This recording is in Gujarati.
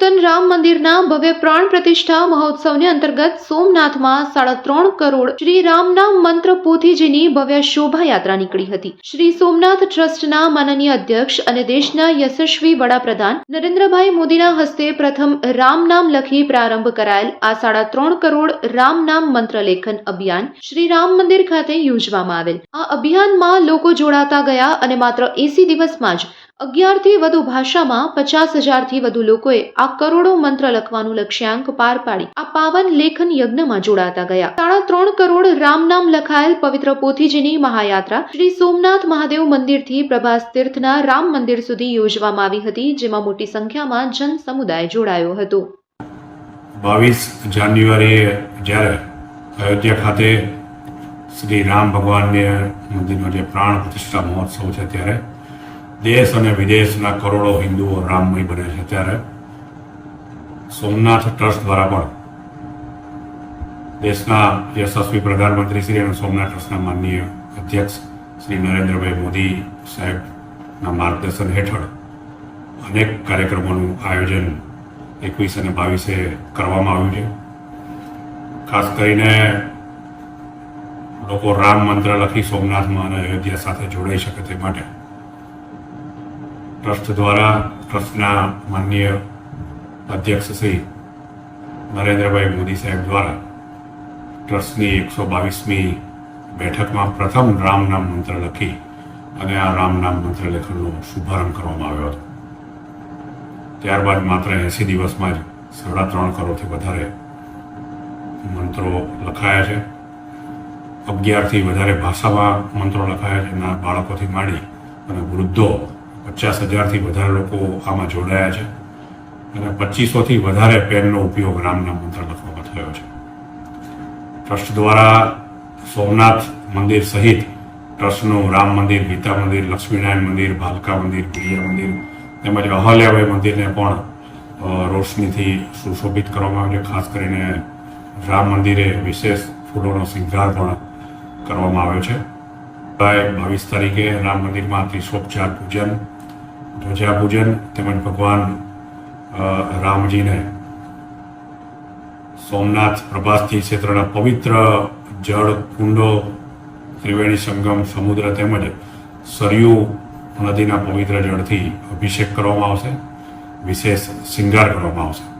નૂતન રામ મંદિરના ભવ્ય પ્રાણ પ્રતિષ્ઠા મહોત્સવને અંતર્ગત સોમનાથમાં સાડા ત્રણ કરોડ શ્રી રામના મંત્ર પોથીજીની ભવ્ય શોભાયાત્રા નીકળી હતી. શ્રી સોમનાથ ટ્રસ્ટના માનનીય અધ્યક્ષ અને દેશના યશસ્વી વડાપ્રધાન નરેન્દ્રભાઈ મોદીના હસ્તે પ્રથમ રામ નામ લખી પ્રારંભ કરાયેલ આ સાડા ત્રણ કરોડ રામ નામ મંત્ર લેખન અભિયાન શ્રી રામ મંદિર ખાતે યોજવામાં આવેલ. આ અભિયાનમાં લોકો જોડાતા ગયા અને માત્ર એસી દિવસમાં જ અગિયારથી વધુ ભાષામાં પચાસ હજારથી વધુ લોકોએ આ કરોડો મંત્ર લખવાનું લક્ષ્યાંક પાર પાડી. આ પાવન લેખન યજ્ઞમાં જોડાતા ગયા. સાડા ત્રણ કરોડ રામ નામ લખાયેલ પવિત્ર પોથીજીની મહાયાત્રા શ્રી સોમનાથ મહાદેવ મંદિરથી પ્રભાસ તીર્થના રામ મંદિર સુધી યોજવામાં આવી હતી, જેમાં મોટી સંખ્યામાં જન સમુદાય જોડાયો હતો. બાવીસ જાન્યુઆરીએ જ્યારે અયોધ્યા ખાતે શ્રી રામ ભગવાનને મંદિરનો જે પ્રાણ પ્રતિષ્ઠા મહોત્સવ છે ત્યારે દેશ અને વિદેશના કરોડો હિન્દુઓ રામમય બને છે ત્યારે સોમનાથ ટ્રસ્ટ દ્વારા પણ દેશના યશસ્વી પ્રધાનમંત્રી શ્રી અને સોમનાથ ટ્રસ્ટના માનનીય અધ્યક્ષ શ્રી નરેન્દ્રભાઈ મોદી સાહેબના માર્ગદર્શન હેઠળ અનેક કાર્યક્રમોનું આયોજન એકવીસ અને બાવીસે કરવામાં આવ્યું છે. ખાસ કરીને લોકો રામ મંત્ર લખી સોમનાથમાં અને અયોધ્યા સાથે જોડાઈ શકે તે માટે ટ્રસ્ટ દ્વારા ટ્રસ્ટના માનનીય અધ્યક્ષ શ્રી નરેન્દ્રભાઈ મોદી સાહેબ દ્વારા ટ્રસ્ટની એકસો બાવીસમી બેઠકમાં પ્રથમ રામ નામ મંત્ર લખી અને આ રામ નામ મંત્ર લેખનનો શુભારંભ કરવામાં આવ્યો હતો. ત્યારબાદ માત્ર એંસી દિવસમાં જ સાડા ત્રણ કરોડથી વધારે મંત્રો લખાયા છે. અગિયારથી વધારે ભાષામાં મંત્રો લખાયા છે. ના બાળકોથી માંડી અને વૃદ્ધો પચાસ હજારથી વધારે લોકો આમાં જોડાયા છે. અને પચીસોથી વધારે પેનનો ઉપયોગ રામના મંત્ર લખવામાં થયો છે. ટ્રસ્ટ દ્વારા સોમનાથ મંદિર સહિત ટ્રસ્ટનું રામ મંદિર, ગીતા મંદિર, લક્ષ્મીનારાયણ મંદિર, ભાલકા મંદિર પ્રિય મંદિર તેમજ અહલ્યાબાઈ મંદિરને પણ રોશનીથી સુશોભિત કરવામાં આવ્યું છે. ખાસ કરીને રામ મંદિરે વિશેષ ફૂલોનો શૃંગાર પણ કરવામાં આવ્યો છે. બાવીસ તારીખે રામ મંદિરમાં ત્રિશોપચાર પૂજન ધ્વજા પૂજન તેમજ ભગવાન રામજીને સોમનાથ પ્રભાસથી ક્ષેત્રના પવિત્ર જળ કુંડો ત્રિવેણી સંગમ સમુદ્ર તેમજ સરયુ નદીના પવિત્ર જળથી અભિષેક કરવામાં આવશે વિશેષ શિંગાર કરવામાં આવશે